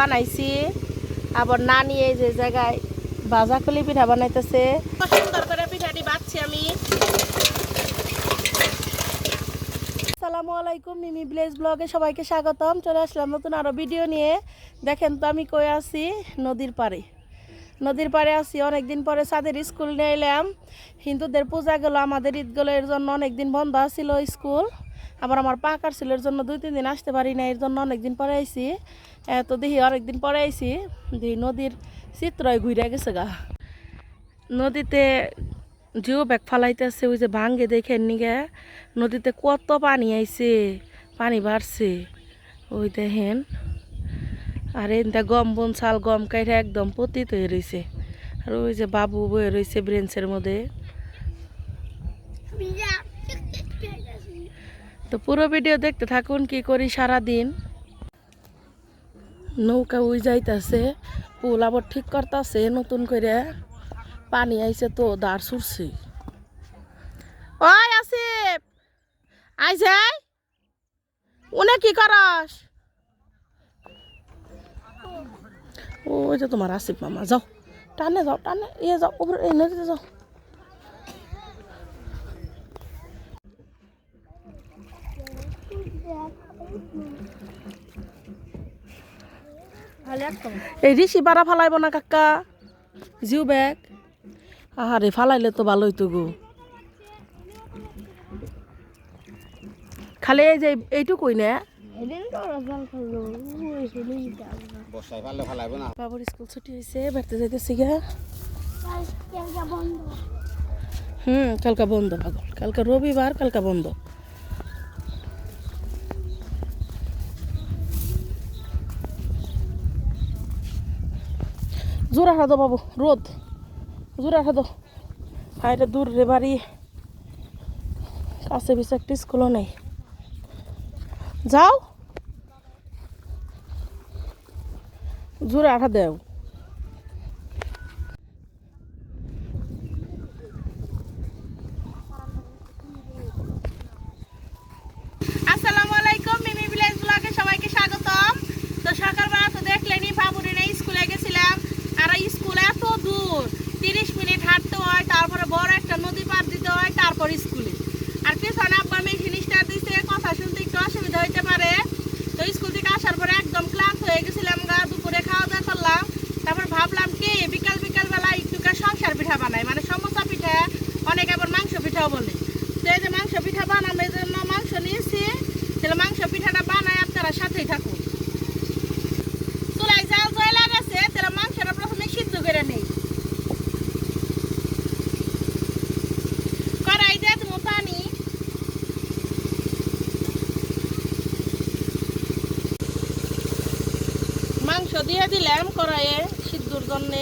বানাইছি। আবার না নিয়ে যে জায়গায় ভাজা কলি পিঠা বানাইতেছে। সুন্দর করে পিঠাটি বাচ্ছি আমি। আসসালামু আলাইকুম মিমি ভিলেজ ব্লগে সবাইকে স্বাগতম। চলে আসলাম নতুন আরও ভিডিও নিয়ে। দেখেন তো আমি কই আছি? নদীর পাড়ে। নদীর পাড়ে আছি অনেকদিন পরে সাদের স্কুল নিয়ে এলাম। হিন্দুদের পূজা গেল আমাদের ঈদ গেলো এর জন্য অনেকদিন বন্ধ ছিল স্কুল। আবার আমার পা কাটছিল এর জন্য দুই তিন দিন আসতে পারি না এর জন্য অনেকদিন পরে আইছি। তো দেখি অনেকদিন পরে আইছি, দেখি নদীর চিত্রয় ঘুরে গেছে গা। নদীতে জিও ব্যাগ ফালাইতেছে, ওই যে ভাঙ্গে দেখে নিগে নদীতে কত পানি আইছে, পানি বাড়ছে। ওই দেখেন, আর এনটা গম বন চাল গম কাইটা একদম পতিত হয়ে রয়েছে আর ওই যে বাবু বয়ে রয়েছে ব্রেঞ্চের মধ্যে। তো পুরো ভিডিও দেখতে থাকুন, কি করি সারা দিন নৌকা উই যাইতাছে, পুল আবার ঠিক করতেছে, নতুন করে পানি আইছে তো দাঁড় ছুটছে ওই আসিফ আইছে উনে কি করস? ওই যে তোমার আসিফ মামা, যাও, টানে যাও, টানে ইয়ে যাও উপরে এই নদীতে যাও। এই ঋষি পাড়া ফালাইব না কাকা? Geo bag. আহারে ফালাইলে তো ভালোই তো গো। খালি এই যে এইটুকুই না? বাবুর স্কুল ছুটি হয়েছে বেড়াতে যাইতেছি গা। হুম কালকা বন্ধ পাগল। কালকা রবিবার কালকা বন্ধ। জোড়া খাদো বাবু, রোদ। জোড়া খাদো হাইরে দূর রে বাড়ি। কাছে পিছে একটা স্কুলও নেই। যাও। জোরে আঠা দেও আসসালামু আলাইকুম মিমি ভিলেজ ব্লগে সবাইকে স্বাগতম তো সকালবেলা তো দেখলেনি বাবুরে নিয়ে স্কুলে গেছিলাম আর এই স্কুল এত দূর তিরিশ মিনিট হাঁটতে হয়, তারপরে বড় একটা নদী পার দিতে হয়, তারপর স্কুলে। আর পেছনে আব্বা মেয়ে জিনিসটা দিতে কথা শুনতে একটু অসুবিধা হইতে পারে। তো স্কুল থেকে আসার পরে একদম ক্লান্ত হয়ে গেছিলাম গা, দুপুরে খাওয়া দাওয়া করলাম। তারপর ভাবলাম কি, বিকাল বিকাল বেলা একটু সংসার পিঠা বানাই মানে সমোসা পিঠা, অনেকে আবার মাংস পিঠাও বলে। তো এই যে মাংস পিঠা বানানোর এই জন্য মাংস নিয়েছি, তাহলে মাংস পিঠাটা বানাই আপনারা সাথেই থাকুন চুলাই জাল জয়লা গেছে তাহলে মাংসটা প্রথমে সিদ্ধ করে নেই কড়াই দিয়ে তুমি পানি মাংস দিয়ে করায় সিদ্ধুর জন্য।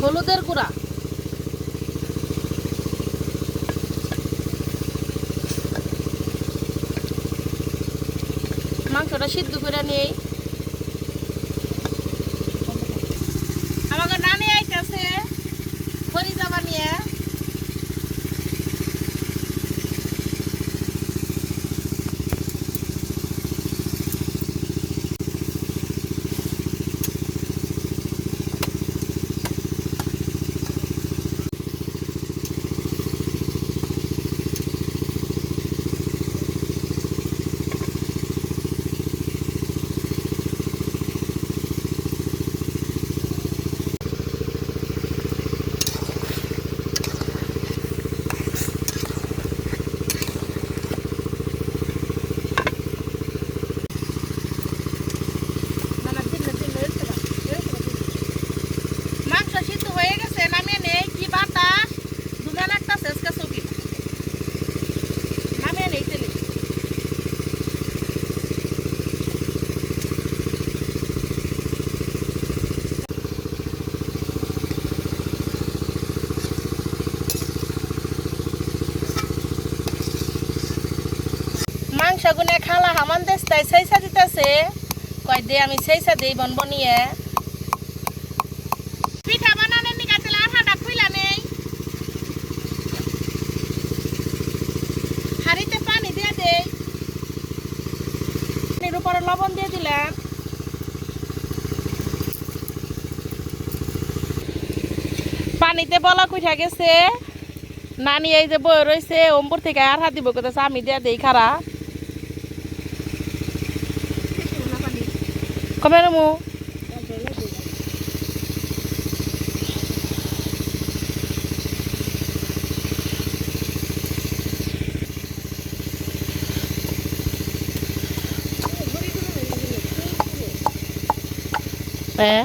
হলুদের গুঁড়া। মাংসটা সিদ্ধ করে নেই সাগুনে খালা হামান দেশ তাই সেইসা দিতেছে। কয় দে, আমি সেইসা দেই বন বনিয়ে। পিঠা খুইলা নেই। হাড়িতে পানি উপরে লবণ দিয়ে পানিতে বলা কুইঠা গেছে। নানি এই যে বই রয়েছে ওমপুর থেকে আর হাত দিব কোথায় আমি দিয়ে দেই খারাপ কমে মু হ্যাঁ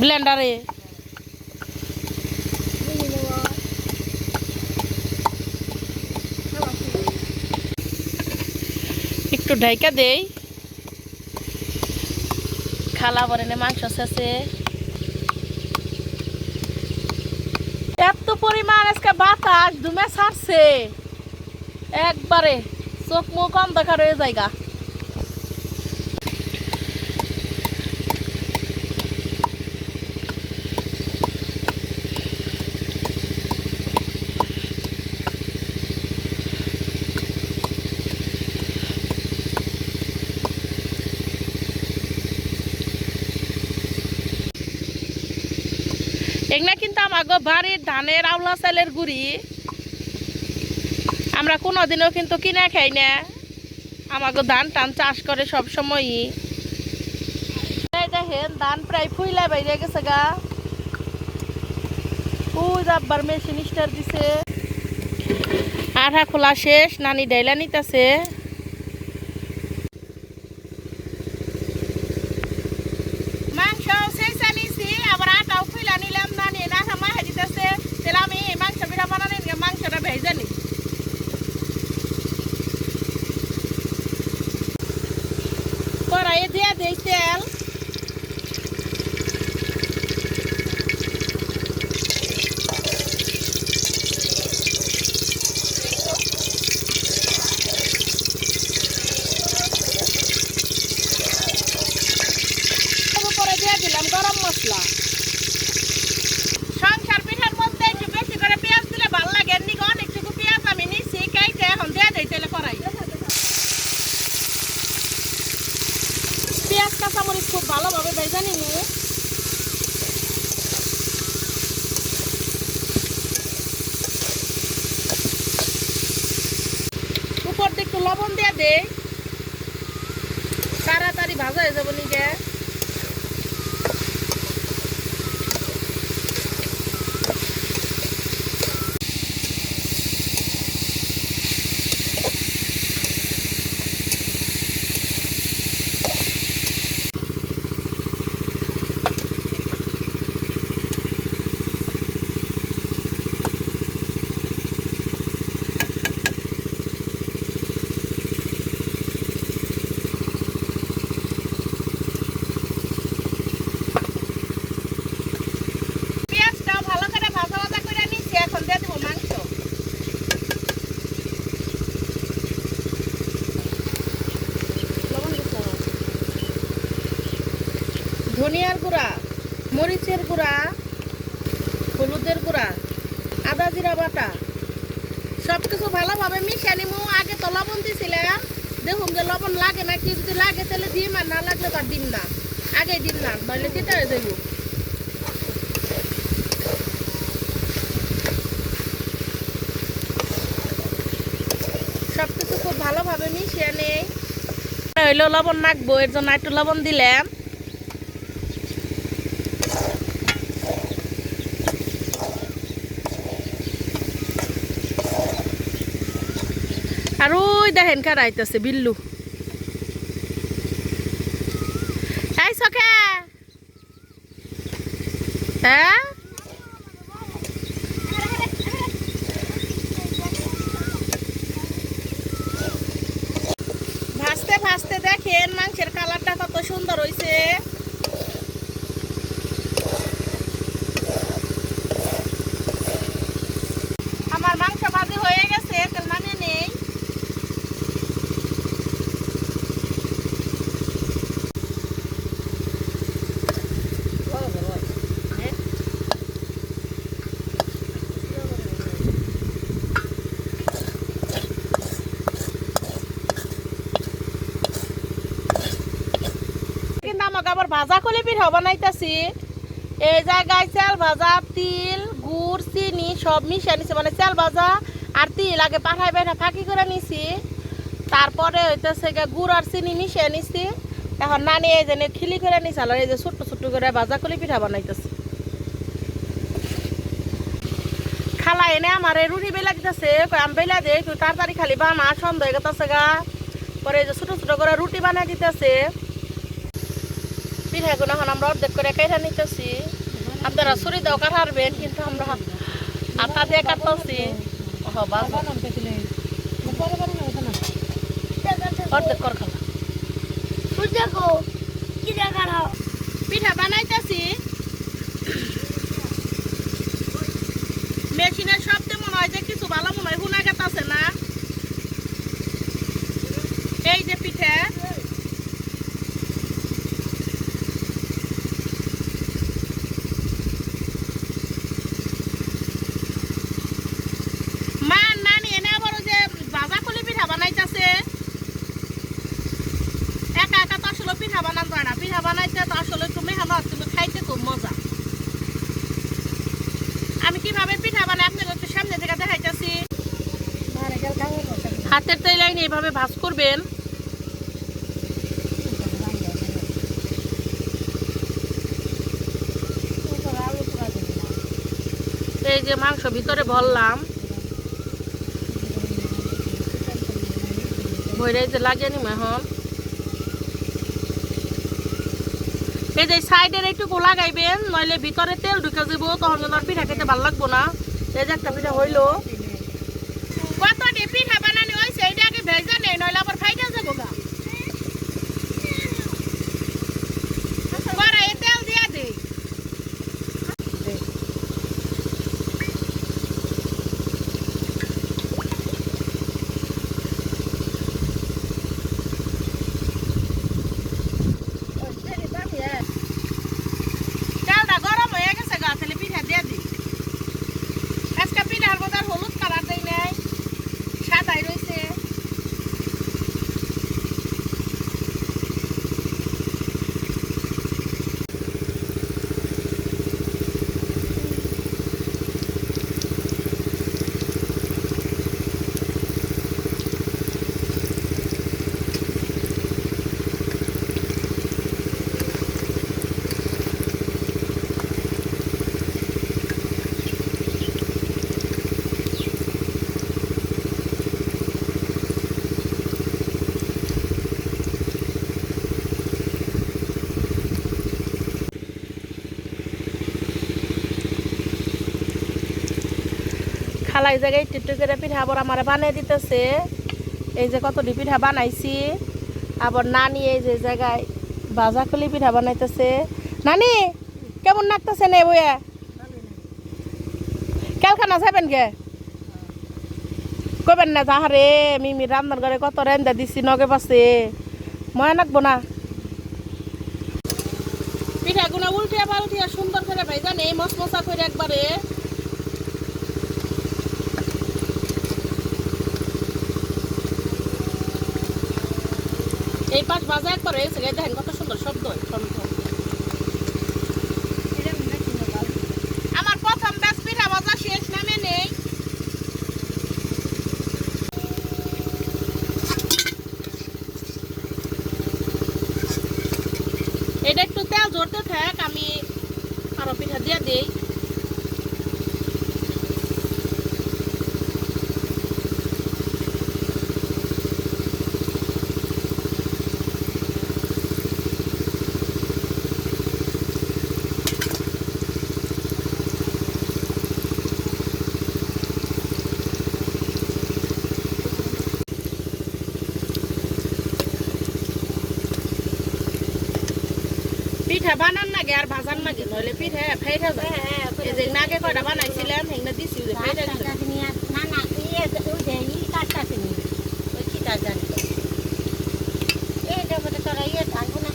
ব্লেন্ডারে একটু ঢাইকা দেই। খালা বরেনে মাংস শেষে? এত পরিমাণ আজকে বাতাস দুমে ছাড়ছে। একবারে চোখ মুখ অন্ধকার হয়ে জায়গা এগুলা কিন্তু আমাগো বাড়ির ধানের আউলা চালের গুড়ি। আমরা কোনোদিনও কিন্তু কিনে খাই না। আমাগো ধান টান চাষ করে সব সময়ই। দেখেন, ধান প্রায় ফুইলা বাইরে গেছে গা। ওই যাব্বার মেশিন স্টার দিছে। আঠা খোলা শেষ, নানি ডাইলা নিতেছে মাংস শেষা নিছি আবার আটাও খুইলা নিলাম না নিয়ে না মা দিতেছে তাহলে আমি এই মাংস পিঠা বানানি নিয়ে মাংসটা ভেজে নি কড়াইয়ে দিয়ে দিই তেল এর উপরে দিয়ে দিলাম গরম মশলা সংসার পিঠার মধ্যে একটু বেশি করে পেঁয়াজ দিলে ভালো লাগে এমনি অনেকটুকু পেঁয়াজ আমি নিচ্ছি কেটে এখন দিয়ে দিই তেলে করাই পেঁয়াজ কাঁচামরিচ খুব ভালোভাবে ভেজে নিনি উপর দিয়ে একটু লবণ দিয়ে দে। তাড়াতাড়ি ভাজা হয়ে যাব নিকে পেঁয়াজটাও ভালো করে ভাজা ভাজা করে নিচ্ছি এখন দিয়ে দেবো মাংস ধনিয়ার গুঁড়া, মরিচের গুঁড়া, হলুদের গুঁড়া, আদা জিরা বাটা সব কিছু ভালোভাবে মিশিয়ে নিমু। আগে তো লবণ দিয়েছিলাম দেখুন যে লবণ লাগে না, কি যদি লাগে তাহলে দিম আর না লাগলে তার দিন না। আগে দিন না, নইলে দিতে হয়ে যাইব। সব কিছু খুব ভালোভাবে মিশিয়ে নেই। হইল লবণ নাকবো, এর জন্য একটু লবণ দিলাম। আর ওই দেখেন কার আইতেছে বিল্লু। এই সখে! হ্যাঁ? ভাজতে ভাজতে দেখেন মাংসের কালারটা কত সুন্দর হয়েছে আমার মাংস ভাজি হয়ে গেছে তেল মানে নেই আবার ভাজা কলি পিঠা বানাইতেছি এই জায়গায় চাল ভাজা, তিল, গুড়, চিনি সব মিশিয়ে নিছি। মানে চাল ভাজা আর তিল আগে পাঠাই পাঠা ফাঁকি করে নিছি। তারপরে হইতেছে গুড় আর চিনি মিশিয়ে নিছি। এখন নানি এই যে খিলি করে নিছে, আর এই যে ছোট্ট ছোট্ট করে ভাজা কলি পিঠা বানাইতেছে খালা এনে আমার এই রুটি বেলা দিতেছে আমি বেলা দে তুই তাড়াতাড়ি খালি বানা সন্দেহ হয়ে গেছে গা। পরে এই যে ছোট ছোট করে রুটি বানাই দিতেছে। পিঠাগুলো এখন আমরা অর্ধেক করে কেটে নিতেছি। আপনারা ছুরি দাও কাটারবেন কিন্তু আমরা আটা দিয়ে কাটতেছি অর্ধেক কর খালা। পিঠা বানাইতেছি। মনে হয় যে কিছু ভালো মনে হয় না। এই যে পিঠে মা নানি এনে আবার ওই যে ভাজা কলি পিঠা বানাইতেছে একা একা তো আসলে পিঠা বানান যায় না পিঠা বানাইতে তো আসলে কিন্তু খাইতে খুব মজা। আমি কীভাবে পিঠা বানাই আপনাকে একটু সামনে থেকে দেখাইতেছি। হাতের তেলে এইভাবে ভাজ করবেন। এই যে মাংস ভিতরে ভরলাম। ভরে যে লাগিয়ে নিম এই যে একটু লাগাইবেন, নইলে ভিতরে তেল ঢুকে যাব তখন পিঠা খেতে ভালো লাগবো না। এই যে একটা পিঠা হইল। কত পিঠা বানানি হয়েছে এটা আগে ভেজা নেই নইলে আবার ফাইটা যাব গা কড়াইয়ে তেল দিয়া দিই চালটা গরম হয়ে গেছে গা তাহলে পিঠা দিয়ে দিই আজকে পিঠার মধ্যে আর হলুদ কালার দেয় নাই সাদাই রয়েছে খালাই জায়গায় একটু একটু করে পিঠা আবার আমার বানিয়ে দিতেছে। এই যে কতটি পিঠা বানাইছি। আবার নানি এই যে জায়গায় বাজা খুলি পিঠা বানাইতেছে। নানি, কেমন লাগতেছে নে বইয়া? কেলখানা যাবেন গে? কবেন না, যাহারে, মিমি রান্নার ঘরে কত রেন্দা দিছি, নগে পাশে মনে রাখব না। পিঠাগুলো উল্টিয়া পাল্টিয়া সুন্দর করে ভাই জানে মশমশা করে একবারে। এই পাশ বাজা একবার দেখেন কত সুন্দর শব্দ। আমার প্রথম ব্যাস পিঠা শেষ, নামে নেই এটা একটু তেল জড়তে থাক, আমি আরও পিঠা দিয়ে দিই পিঠা বানান নাগে আর ভাজান নাগে নইলে পিঠা ফাইটা যায়। এই যে নাগে কয়টা বানাইছিলাম হেংনা দিছি যে গেল না না ইয়ে ওই যে ই কাটতাছে নি ওই কি কাজ জানি এই দেবতে তোরা ইয়ে থাকব না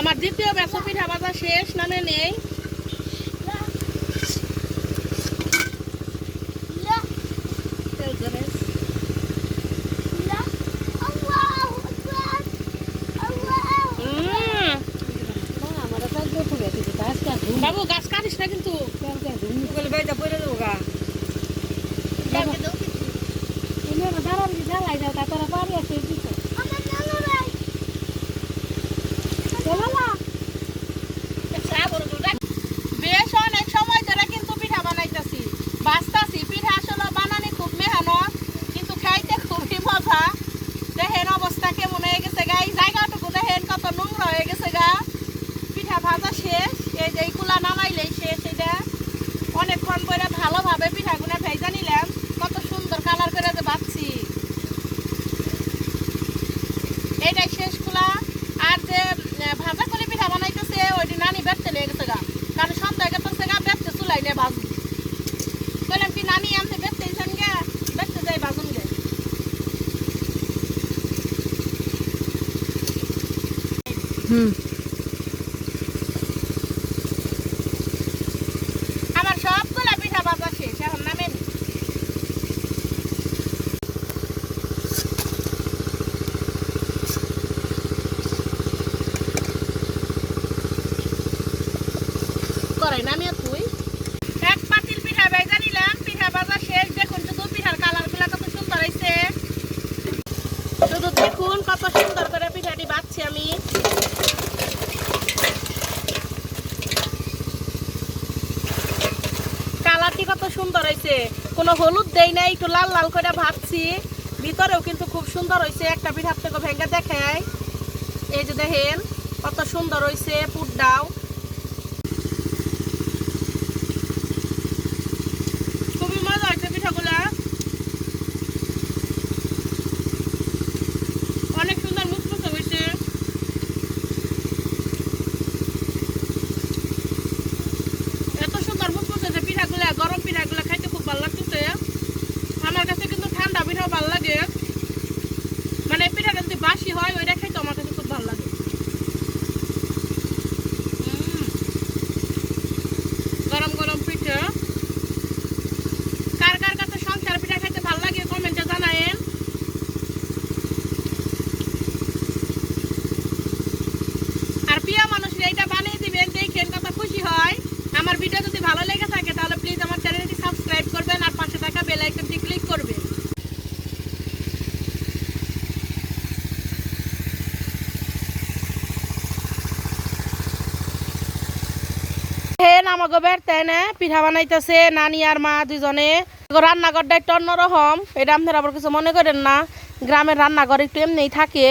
আমার দ্বিতীয় বেসো পিঠা ভাজা শেষ নামে নেই তেল জড়ে। কিন্তু গাছটা ঘুম বাবু গাছ কাটিস না কিন্তু গাছটা ঘুম বলে বেটা পড়ে দেবো গা তুমি আমার দাঁড়ান দিয়ে জ্বালাই দাও তারপরে পানি আছে দিত চলো না বেশ অনেক সময় ধরে কিন্তু পিঠা বানাইতেছি বাঁচতাছি পিঠা আসলে বানানি খুব মেহনত কিন্তু খাইতে খুবই মজা দেখেন অবস্থা কেমন হয়ে গেছে গা এই জায়গাটুকু দেখেন কত নোংরা হয়ে গেছে গা পিঠা ভাজা শেষ এই যে এইগুলা নামাইলেই শেষ এটা অনেকক্ষণ পরে ভালোভাবে পিঠাগুলো ভেজা নিলাম কত সুন্দর কালার করে যে বাচ্ছি এইটাই শেষ খোলা আর যে আহ, ভাজা করে পিঠা বানাইতেছে ওইটি নানি বেচতে লেগে গেছে গা কারণ সন্ধ্যা গেছে গা বেচতে চুলাই নে বাজু বললাম কি নানি আনতে বেচতে ইসান গে বেচতে যাই বাজুন গে হুম আমার সবগুলা পিঠা বাজা শেষ এখন নামেন করাই নামিয়ে তুই এক পাতিল পিঠা ভেজা নিলাম পিঠা ভাজা শেষ দেখুন শুধু পিঠার কালারগুলা কত সুন্দর হয়েছে শুধু দেখুন কত সুন্দর করে পিঠাটি বাচ্ছি আমি কালারটি কত সুন্দর হয়েছে। কোনো হলুদ দেই নাই, একটু লাল লাল করে ভাবছি। ভিতরেও কিন্তু খুব সুন্দর হয়েছে, একটা পিঠার থেকে ভেঙে দেখায়। এই যে দেখেন, কত সুন্দর হয়েছে পুরটাও খুবই মজা হয়েছে পিঠাগুলা অনেক সুন্দর মুচমুচে হয়েছে এত সুন্দর মুচমুচে যে পিঠাগুলা গরম পিঠাগুলা খাইতে খুব ভালো লাগতেছে আমার কাছে কিন্তু ঠান্ডা পিঠাও ভালো লাগে মানে পিঠাটা যদি বাসি হয় ওইটা খাইতে আমার কাছে খুব ভালো লাগে উম। গরম গরম পিঠা কার কার কাছে সংসার পিঠা খাইতে ভালো লাগে কমেন্টে জানায়েন আর প্রিয় মানুষরা এটা বানিয়ে দিবেন দেখেন কত খুশি হয় আমার ভিডিও যদি ভালো লেগে থাকে তাহলে প্লিজ আমার চ্যানেলটি সাবস্ক্রাইব করবেন আর পাশে থাকা বেল আইকনটি ক্লিক করবেন হেন আমাকে বেড়তে না পিঠা বানাইতেছে, নানি আর মা দুজনে রান্নাঘরটা একটু অন্যরকম, এটা আপনারা আবার কিছু মনে করেন না। গ্রামের রান্নাঘর একটু এমনিই থাকে।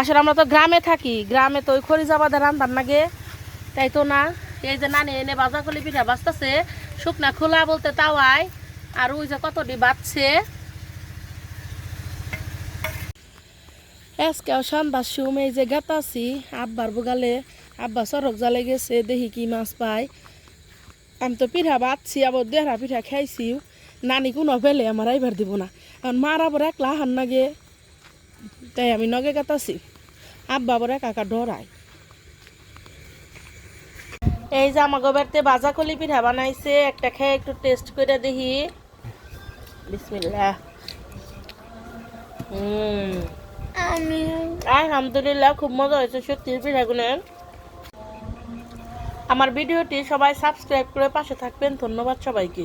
আসলে আমরা তো গ্রামে থাকি, গ্রামে তো ওই খরিজাবাদে রান্ধার নাগে, তাই তো না? এই যে নানি এনে বাজা কলি পিঠা বাজতেছে, শুকনা খোলা বলতে তাওয়াই আর ওই যে কতটি বাজছে। আজকেও সন্ধ্যার সময় এই যে গাতাছি, আব্বার বুগালে আব্বা সড়ক জালে গেছে দেখি কি মাছ পাই আমি তো পিঠা বাচ্ছি আবার দেহরা পিঠা খাইছি নানি কোনো ফেলে আমার আইবার দিব না। কারণ মার আবার একলা হান নাগে তাই আমি নগে গাতাছি আব্বা আবার একা ডরায়। এই যে আমার বাড়িতে বাজা কলি পিঠা বানাইছে একটা খেয়ে একটু টেস্ট করে দেখি। বিসমিল্লাহ। হুম। আলহামদুলিল্লাহ খুব মজা হয়েছে সত্যি পিঠাগুলোর আমার ভিডিওটি সবাই সাবস্ক্রাইব করে পাশে থাকবেন। ধন্যবাদ সবাইকে।